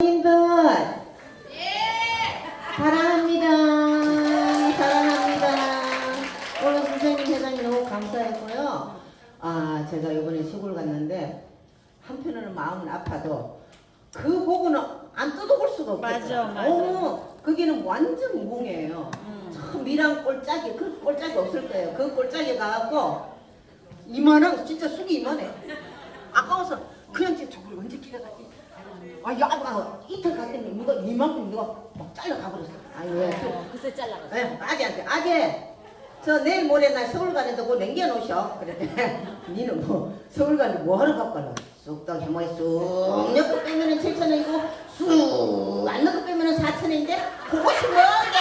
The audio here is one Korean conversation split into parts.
님들 사랑합니다. 사랑합니다. 오늘 선생님 회장님 너무 감사했고요. 아 제가 이번에 시골 갔는데 한편으로는 마음은 아파도 그 부분은 안 뜯어볼 수가 없겠어요. 맞아, 맞아. 어, 거기는 완전 무공이에요. 음. 참 미랑 꼴짝이 그 꼴짝이 없을 거예요. 그 꼴짝이 가갖고 이만한 진짜 숙이 이만해. 아까워서 그냥 지금 저걸 언제 기다렸지? 아, 야, 아, 이틀 갔더니 누가 이만큼 누가 막 잘라 가버렸어. 아니 왜? 어, 글쎄 잘라갔어. 네, 아재한테 아재. 저 내일 모레 날 서울 가는데 그거 남겨놓으셔. 그랬더니 니는 뭐 서울 가는데 뭐 하러 갔거든? 쑥떡 해머리 쑥 넣고 빼면은 7천 원이고 쑥 안 넣고 빼면은 4천 원인데 그것이 뭐게?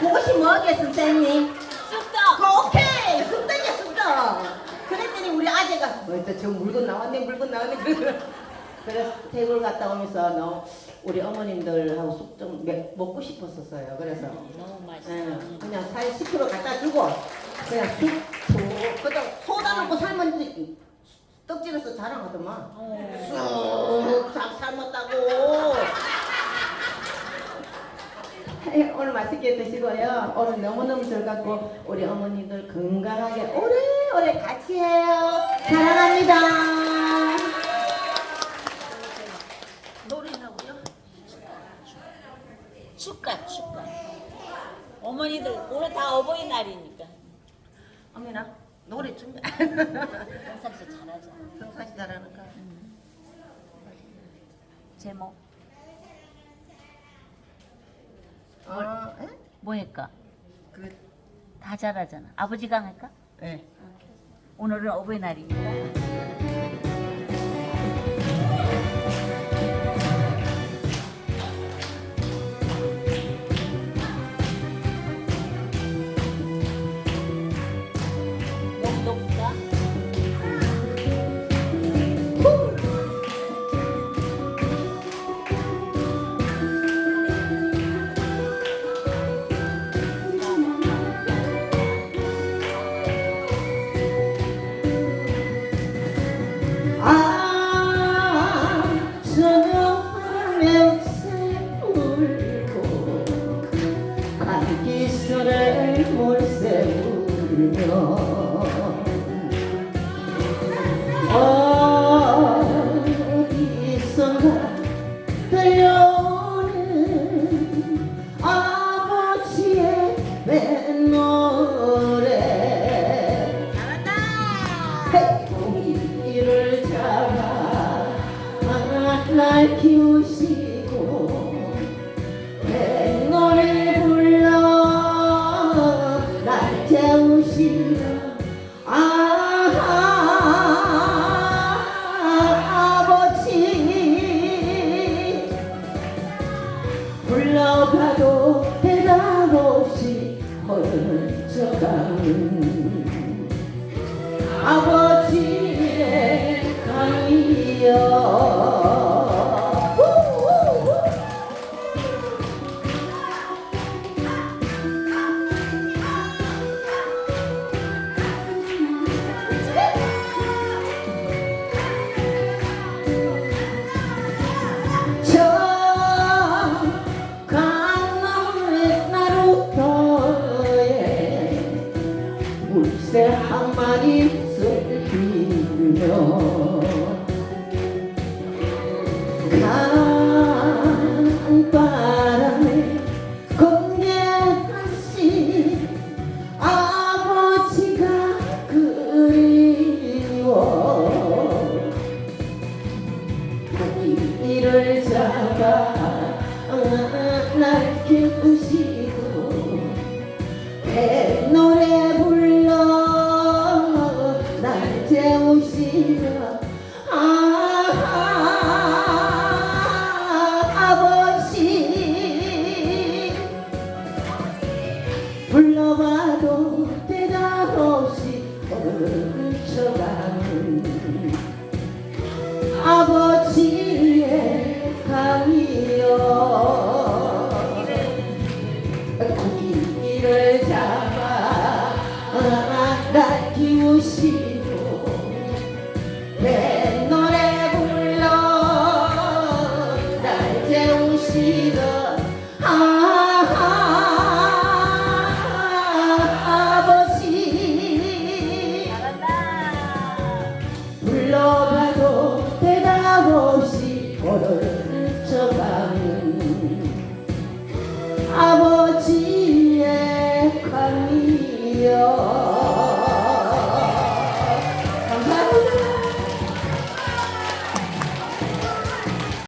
그것이 뭐게 선생님? 쑥떡. 오케이 쑥떡이야 쑥떡. 그랬더니 우리 아재가 뭐저 물건 나왔네 물건 나왔네 그러더라. 그래서 태국을 갔다 오면서 너 우리 어머님들하고 쑥 좀 먹고 싶었었어요. 그래서 너무 맛있어. 예, 음. 그냥 살 10kg 갖다 주고 그냥 쑥, 쑥, 그다 소다 넣고 삶은 떡집에서 자랑하더만 어. 쑥 삶았다고 예, 오늘 맛있게 드시고요 오늘 너무너무 즐겁고 우리 어머니들 건강하게 오래오래 같이 해요 사랑합니다 노래하고요 축가 축가. 어머니들 오늘 다 어버이날이니까. 어머나 노래 준비 평상시 잘하자. 평상시 잘하는가 제목 어, 에? 뭐일까? 그, 다 잘하잖아. 아버지가 할까? 예. 오늘은 어버이날이니까. 감기설에 몰새 울며 어디선가 들려오는 아버지의 뱃노래 고기를 잡아 날 키우시 불러봐도 대답 없이 헐쳐가는. 아버 날 키우시 걸어져가는 아버지의 강이여